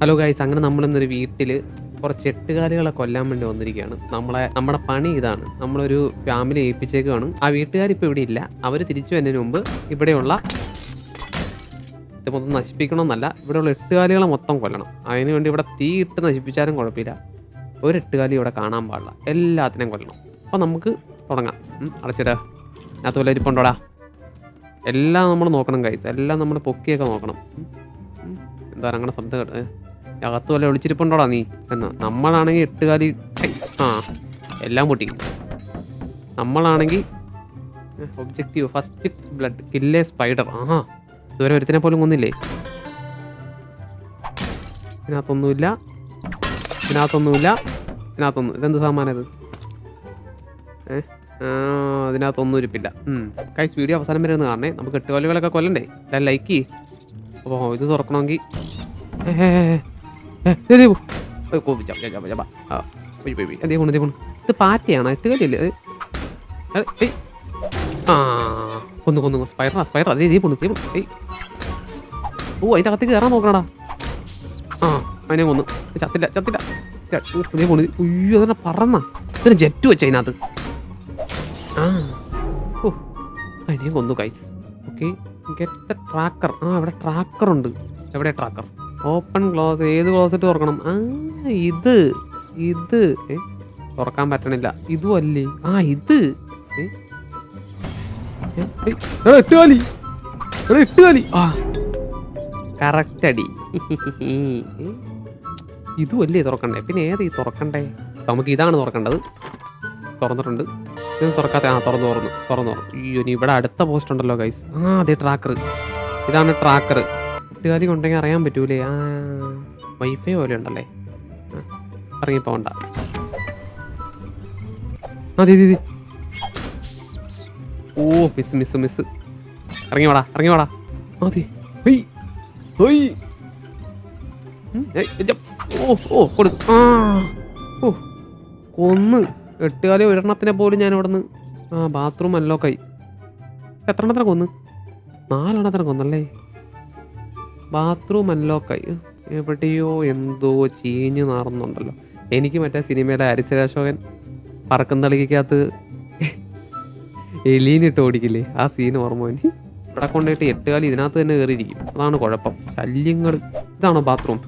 Hello guys അങ്ങനെ നമ്മളിന്നൊരു വീട്ടിൽ കുറച്ച് എട്ടുകാലികളെ കൊല്ലാൻ വേണ്ടി വന്നിരിക്കുകയാണ്. നമ്മളെ നമ്മുടെ പണി ഇതാണ്. നമ്മളൊരു ഫാമിലി ഏൽപ്പിച്ചേക്കാണ് ആ വീട്ടുകാർ ഇപ്പോൾ ഇവിടെ ഇല്ല. അവർ തിരിച്ചു വരുന്നതിന് മുമ്പ് ഇവിടെയുള്ള ഇത് മൊത്തം നശിപ്പിക്കണമെന്നല്ല ഇവിടെയുള്ള എട്ടുകാലികളെ മൊത്തം കൊല്ലണം. അതിന് വേണ്ടി ഇവിടെ തീ ഇട്ട് നശിപ്പിച്ചാലും കുഴപ്പമില്ല. ഒരു എട്ടുകാലി ഇവിടെ കാണാൻ പാടില്ല. എല്ലാത്തിനെയും കൊല്ലണം. അപ്പം നമുക്ക് തുടങ്ങാം. അടച്ചിടാ. അതിനകത്ത് വല്ല ഇരിപ്പുണ്ടോടാ എല്ലാം നമ്മൾ നോക്കണം കൈസ് എല്ലാം നമ്മൾ പൊക്കിയൊക്കെ നോക്കണം. എന്താ അങ്ങനെ ശബ്ദം കേട്ടോ അകത്ത് വല്ല ഒളിച്ചിരിപ്പുണ്ടോടാ നീ? എന്നാ നമ്മളാണെങ്കിൽ എട്ടുകാലി ആ എല്ലാം പൊട്ടി. നമ്മളാണെങ്കിൽ ഒബ്ജക്റ്റീവ് ഫസ്റ്റ് ബ്ലഡ് കില്ലേ സ്പൈഡർ ആഹാ ഇതുവരെ ഒരുത്തിനെ പോലും കൊന്നില്ലേ? ഇതിനകത്തൊന്നുമില്ല. ഇതിനകത്തൊന്നുമില്ല. ഇതിനകത്തൊന്നും ഇതെന്ത് സാമാനം ഇത്? ഏ ആ, അതിനകത്തൊന്നും ഇരിപ്പില്ല. കൈസ് വീഡിയോ അവസാനം വരെ ഒന്ന് കാണണേ. നമുക്ക് എട്ടുകാലുകളൊക്കെ കൊല്ലണ്ടേ? ലൈക്ക് ചെയ്യ്. അപ്പോൾ ഇത് തുറക്കണമെങ്കിൽ ദേ പോണു, ദേ പോണു. ഇത് പാറ്റയാണ്? ഏയ്. ആ കൊന്നു കൊന്നു സ്പൈറ സ്പൈറ അതേ ദേ പോണു ദേ പോണു ഏയ്. ഓ അതിന്റെ അകത്തേക്ക് കയറാൻ നോക്കണടാ. ആ അതിനെ കൊന്നു. ചത്തില്ല ചത്തില്ല. ദേ പോണു ഉയ്യോ അതിനെ പറന്ന? ഇതിന് ജെറ്റ് വെച്ച അതിനകത്ത്. ആ. ഓ അതിനെ കൊന്നു guys okay get the tracker ആ ഇവിടെ ട്രാക്കർ ഉണ്ട്. എവിടെ ട്രാക്കർ ഓപ്പൺ ക്ലോസ് ഏത് ക്ലോസറ്റ് തുറക്കണം? ആ ഇത് ഇത്. തുറക്കാൻ പറ്റണില്ല. ഇതും അല്ലേ? ആ ഇത്. ഏ? ഏ, ഏയ്, എടാ, എട്ടുകാലി എടാ, എട്ടുകാലി ആ അടി? ഇതും അല്ലേ തുറക്കണ്ടേ? പിന്നെ ഏത് ഈ തുറക്കണ്ടേ? നമുക്ക് ഇതാണ് തുറക്കേണ്ടത്. തുറന്നിട്ടുണ്ട്. ഇത് തുറക്കാത്ത ആ തുറന്നു തുറന്നു തുറന്നു തുറന്നു. അയ്യോ ഇനി ഇവിടെ അടുത്ത പോസ്റ്റ് ഉണ്ടല്ലോ ഗൈസ് ആ അതെ ട്രാക്കർ ഇതാണ് ട്രാക്കർ എട്ടുകാലി കൊണ്ടെങ്കിൽ അറിയാൻ പറ്റൂലേ? ആ വൈഫൈ പോലെ ഉണ്ടല്ലേ? ഇറങ്ങിപ്പോണ്ട അതെ അതെ ഓ മിസ് മിസ് മിസ് ഇറങ്ങി വാടാ ഇറങ്ങി വാടാ. അതെ ഓ ഓ ആ ഓ. കൊന്ന്. എട്ടുകാലി ഒരെണ്ണത്തിനെ പോലും ഞാൻ ഇവിടെ നിന്ന് ആ ബാത്റൂം അല്ലോ എത്ര എണ്ണത്തിനെ കൊന്ന്? നാലെണ്ണത്തിനെ കൊന്നല്ലേ? ബാത്റൂം അൺലോക്കായി എവിടെയോ എന്തോ ചീഞ്ഞ് നാറുന്നുണ്ടല്ലോ. എനിക്ക് മറ്റേ സിനിമയിലെ ഹരിശരാശോകൻ പറക്കം തളിക്കകത്ത് എലീനിട്ട് ഓടിക്കില്ലേ? ആ സീൻ ഓർമ്മ വേണ്ടി ഇവിടെ കൊണ്ടുപോയിട്ട് എട്ടുകാലി ഇതിനകത്ത് തന്നെ കയറിയിരിക്കും. അതാണ് കുഴപ്പം. ശല്യങ്ങൾ ഇതാണോ ബാത്റൂം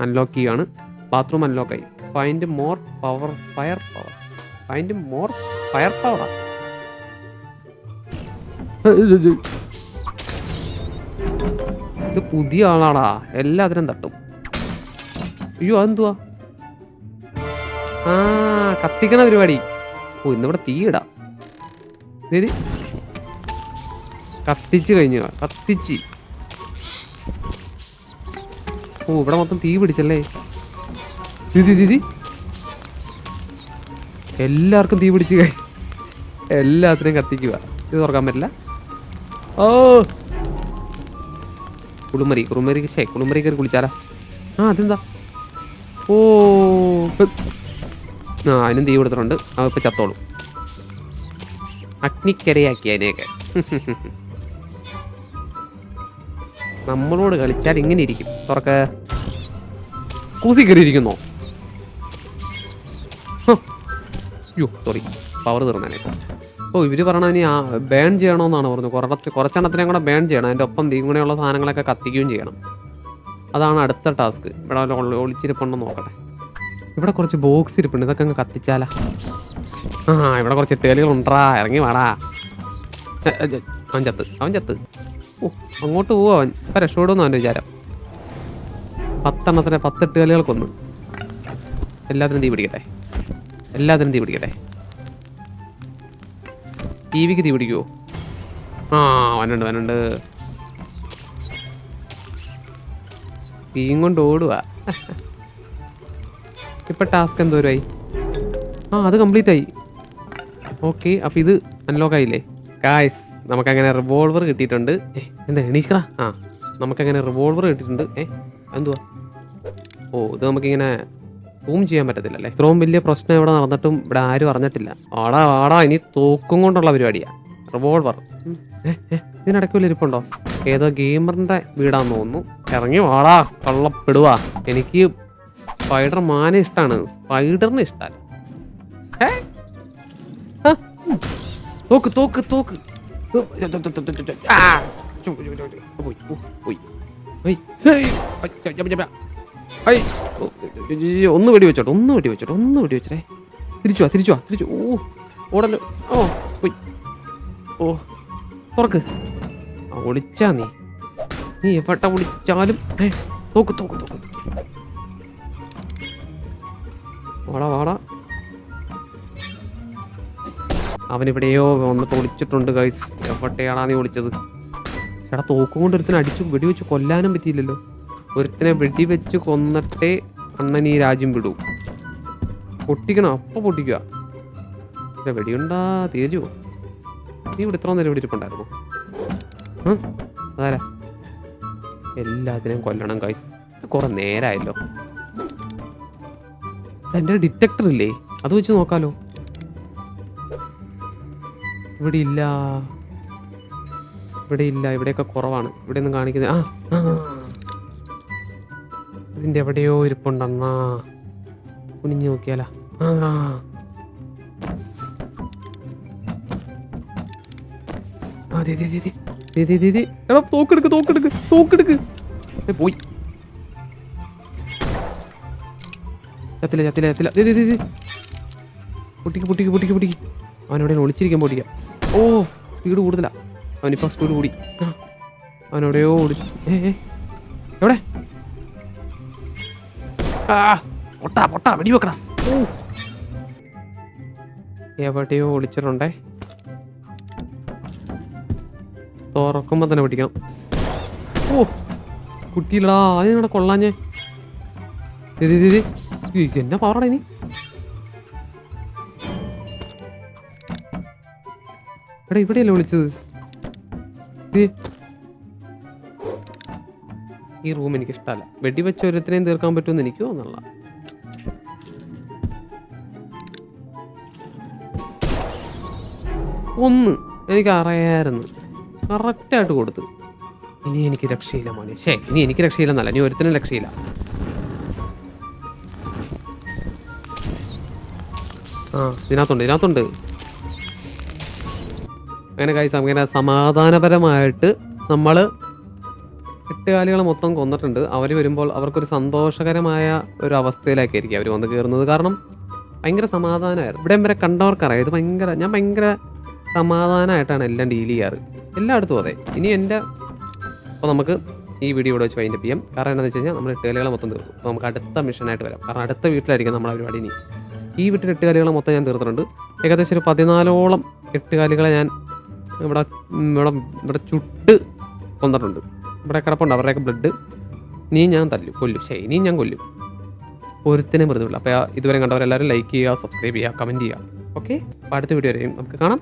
അൺലോക്ക് ചെയ്യാണ് bathroom അൺലോക്കായി find more power fire power find more fire power ഇത് പുതിയ ആളാടാ. എല്ലാത്തിനും തട്ടും. അയ്യോ അതെന്തുവാ? ആ കത്തിക്കണ പരിപാടി. ഓ ഇന്നിവിടെ തീയിടാം. ശരി കത്തിച്ച് കഴിഞ്ഞു. കത്തിച്ച്. ഓ ഇവിടെ മൊത്തം തീ പിടിച്ചല്ലേ? ദിദി ദിദി എല്ലാവർക്കും തീ പിടിച്ച് കഴിഞ്ഞു. എല്ലാത്തിനും കത്തിക്കുക ഇത് തുറക്കാൻ പറ്റില്ല. ഓ! കുളിമരി കുളിമരി ശേ കുളിമരി കയറി കുളിച്ചാലാ. ആ അതെന്താ? ഓ ആ അതിനും തീ കൊടുത്തിട്ടുണ്ട്. ആ ഇപ്പം ചത്തോളും. അഗ്നിക്കരയാക്കി അതിനെയൊക്കെ. നമ്മളോട് കളിച്ചാൽ ഇങ്ങനെ ഇരിക്കും. തുറക്ക. കൂസി കയറിയിരിക്കുന്നോ? യോ സോറി പവർ തീർന്നേനെ. ഓ ഇവർ പറഞ്ഞ ഇനി ബേൺ ചെയ്യണമെന്നാണ് പറഞ്ഞത്. കുറച്ച് കുറച്ചെണ്ണത്തിനെ കൂടെ ബേൺ ചെയ്യണം. അതിന്റെ ഒപ്പം തീ കൂടെയുള്ള സാധനങ്ങളൊക്കെ കത്തിക്കുകയും ചെയ്യണം. അതാണ് അടുത്ത ടാസ്ക് ഇവിടെ വല്ല ഒളിച്ചിരിപ്പുണ്ടോ നോക്കട്ടെ. ഇവിടെ കുറച്ച് ബോക്സ് ഇരിപ്പുണ്ട്. ഇതൊക്കെ അങ്ങ് കത്തിച്ചാലാ. ആ ഇവിടെ കുറച്ച് തേലുകളുണ്ടാ. ഇറങ്ങി വാടാ. അവൻ ചത്ത് അവൻ ചത്ത്. ഓ അങ്ങോട്ട് പോവാ? അവൻ ഇപ്പം രക്ഷപ്പെടുമെന്ന് അവന്റെ വിചാരം. പത്തെണ്ണത്തിന് പത്തെട്ട് കളികൾ കൊന്നു. എല്ലാത്തിനും തീ പിടിക്കട്ടെ. എല്ലാത്തിനും തീ പിടിക്കട്ടെ. ടി വിക്ക് തീ പിടിക്കുവോ? ആ വനുണ്ട് വനുണ്ട് തീയും കൊണ്ട് ഓടുക ഇപ്പൊ ടാസ്ക് എന്തോരായി? ആ അത് കംപ്ലീറ്റ് ആയി ഓക്കെ അപ്പൊ ഇത് അൺലോക്ക് ആയില്ലേ കായ്സ് നമുക്കങ്ങനെ റിവോൾവർ കിട്ടിയിട്ടുണ്ട്. ഏ, എന്താ എണീക്കടാ? ആ നമുക്കങ്ങനെ റിവോൾവർ കിട്ടിയിട്ടുണ്ട്. ഏ എന്തുവാ? ഓ ഇത് നമുക്കിങ്ങനെ സൂം ചെയ്യാൻ പറ്റത്തില്ലല്ലേ? ഇത്രയും വലിയ പ്രശ്നം ഇവിടെ നടന്നിട്ടും ഇവിടെ ആരും അറിഞ്ഞിട്ടില്ല. ആടാ ആടാ ഇനി തോക്കും കൊണ്ടുള്ള പരിപാടിയാ. റിവോൾവർ ഇതിനിടയ്ക്ക് വല്ല ഇരിപ്പുണ്ടോ? ഏതോ ഗെയിമറിന്റെ വീടാന്ന് തോന്നുന്നു. ഇറങ്ങി വാടാ കള്ളപ്പെടുവാ. എനിക്ക് സ്പൈഡർ മാനെ ഇഷ്ടമാണ് സ്പൈഡറിന് ഇഷ്ടമല്ല. തോക്ക് തോക്ക് തോക്ക്. പോയി പോയി, പോയി. ഐ, ഒന്ന് വെടി വെച്ചോട്ടെ ഒന്ന് വെടി വെച്ചോട്ടെ ഒന്ന് വെടി വെച്ചേ തിരിച്ചു തിരിച്ചു തിരിച്ചു ഓ ഓടല്ലോ ഓ പോയി. ഓ തുറക്ക്. ഒളിച്ചാ നീ. നീ എവിടെ ഒളിച്ചാലും തോക്ക് തോക്ക് തോക്ക്. വാടാ വാടാ. അവനിവിടെയോ ഒന്ന് ഒളിച്ചിട്ടുണ്ട് ഗൈസ് എവിടെയാണാ നീ ഒളിച്ചത്? ചേട്ടാ തോക്കും കൊണ്ട് ഒരുത്തിന് അടിച്ചു വെടിവെച്ച് കൊല്ലാനും പറ്റിയില്ലല്ലോ. ഒരുത്തിനെ വെടിവെച്ച് കൊന്നിട്ടേ അണ്ണൻ ഈ രാജ്യം വിടൂ. പൊട്ടിക്കണം അപ്പൊ പൊട്ടിക്കുക. വെടിയുണ്ടാ തീരുമോ നീ ഇവിടെ ഇത്ര നേരം ഇവിടെ ഇരിപ്പുണ്ടായിരുന്നു? അതാരാ? എല്ലാത്തിനെയും കൊല്ലണം കൈസ് കുറെ നേരായല്ലോ. എന്റെ ഡിറ്റക്ടർ ഇല്ലേ? അത് വെച്ച് നോക്കാലോ. ഇവിടെ ഇല്ല. ഇവിടെ ഇല്ല ഇവിടെയൊക്കെ കുറവാണ്. ഇവിടെ ഒന്നും കാണിക്കുന്നത് ആ. ആ. ഇതിന്റെ എവിടെയോ ഇരിപ്പുണ്ടെന്നാ. കുനിഞ്ഞു നോക്കിയാലാ. ആ. ആ, ദേ, ദേ, ദേ, ദേ. ദേ. എടാ തോക്കെടുക്ക് തോക്കെടുക്ക് തോക്കെടുക്ക്. പോയി. ചത്തില്ല ചത്തില്ല ചത്തില്ല. ദേ, ദേ, ദേ. പൊട്ടിക്ക് പൊട്ടിക്ക് പൊട്ടിക്ക് പൊട്ടിക്ക്. അവനവിടെ ഒളിച്ചിരിക്കാൻ പൊട്ടിക്കാം ഓ സ്പീഡ് കൂടുതലാ. അവനിപ്പോ സ്പീഡ് കൂടി. അവനെവിടെയോ ഓടി. ഏ. എവിടെ? പൊട്ടാ പൊട്ടാ വെടി വെക്കടാ ഓ എവിടെയോ ഒളിച്ചിട്ടുണ്ടേ തുറക്കുമ്പോ തന്നെ പിടിക്കണം ഓ കുട്ടിയില്ലടാ കൊള്ളാഞ്ഞേ ഇത് ഇത്. ഇത് എന്നാ പവറടാ ഇനി എടാ ഇവിടെയല്ലേ വിളിച്ചത്. ഈ റൂം എനിക്ക് ഇഷ്ടമല്ല വെടിവെച്ച് ഒരുത്തിനെയും തീർക്കാൻ പറ്റുമെന്ന് എനിക്ക് തോന്നല്ല ഒന്ന് എനിക്ക് അറിയായിരുന്നു. കറക്റ്റായിട്ട് കൊടുത്തു. ഇനി എനിക്ക് രക്ഷയില്ല മോനെ. ശേ ഇനി എനിക്ക് രക്ഷയില്ലെന്നല്ല. ഇനി ഒരുത്തിനും രക്ഷയില്ല. ആ ഇതിനകത്തുണ്ട് ഇതിനകത്തുണ്ട്. അങ്ങനെ കാഴ്ച അങ്ങനെ സമാധാനപരമായിട്ട് നമ്മൾ എട്ടുകാലികളെ മൊത്തം കൊന്നിട്ടുണ്ട്. അവർ വരുമ്പോൾ അവർക്കൊരു സന്തോഷകരമായ ഒരു അവസ്ഥയിലേക്കായിരിക്കും അവർ വന്ന് കയറുന്നത്. കാരണം ഭയങ്കര സമാധാനമായിരുന്നു. ഇവിടെ വരെ കണ്ടവർക്കറിയാം. ഇത് ഭയങ്കര ഞാൻ ഭയങ്കര സമാധാനമായിട്ടാണ് എല്ലാം ഡീൽ ചെയ്യാറ്. എല്ലായിടത്തും അതെ. ഇനി എന്റെ അപ്പോൾ നമുക്ക് ഈ വീഡിയോ ഇവിടെ വെച്ച് വൈൻഡപ്പ് ചെയ്യാം. കാരണം എന്താണെന്ന് വെച്ച് കഴിഞ്ഞാൽ നമ്മൾ എട്ടുകാലികളെ മൊത്തം തീർത്തു. അപ്പോൾ നമുക്ക് അടുത്ത മിഷനായിട്ട് വരാം. കാരണം അടുത്ത വീട്ടിലായിരിക്കും നമ്മളെ പരിപാടി ഇനി. ഈ വീട്ടിൽ എട്ടുകാലികളെ മൊത്തം ഞാൻ തീർത്തിട്ടുണ്ട്. ഏകദേശം ഒരു പതിനാലോളം എട്ടുകാലികളെ ഞാൻ ഇവിടെ ഇവിടെ ഇവിടെ ചുട്ട് കൊന്നിട്ടുണ്ട്. ഇവിടെ കിടപ്പുണ്ട്. അവരുടെയൊക്കെ ബ്ലഡ് നീ ഞാൻ തല്ലും കൊല്ലും. ശരി നീ ഞാൻ കൊല്ലും. ഒരുത്തിനെ വിടില്ല അപ്പോൾ ഇതുവരെ കണ്ടവരെല്ലാവരും ലൈക്ക് ചെയ്യുക സബ്സ്ക്രൈബ് ചെയ്യുക കമന്റ് ചെയ്യുക. ഓക്കെ അപ്പോൾ അടുത്ത വീഡിയോ വരെയും നമുക്ക് കാണാം.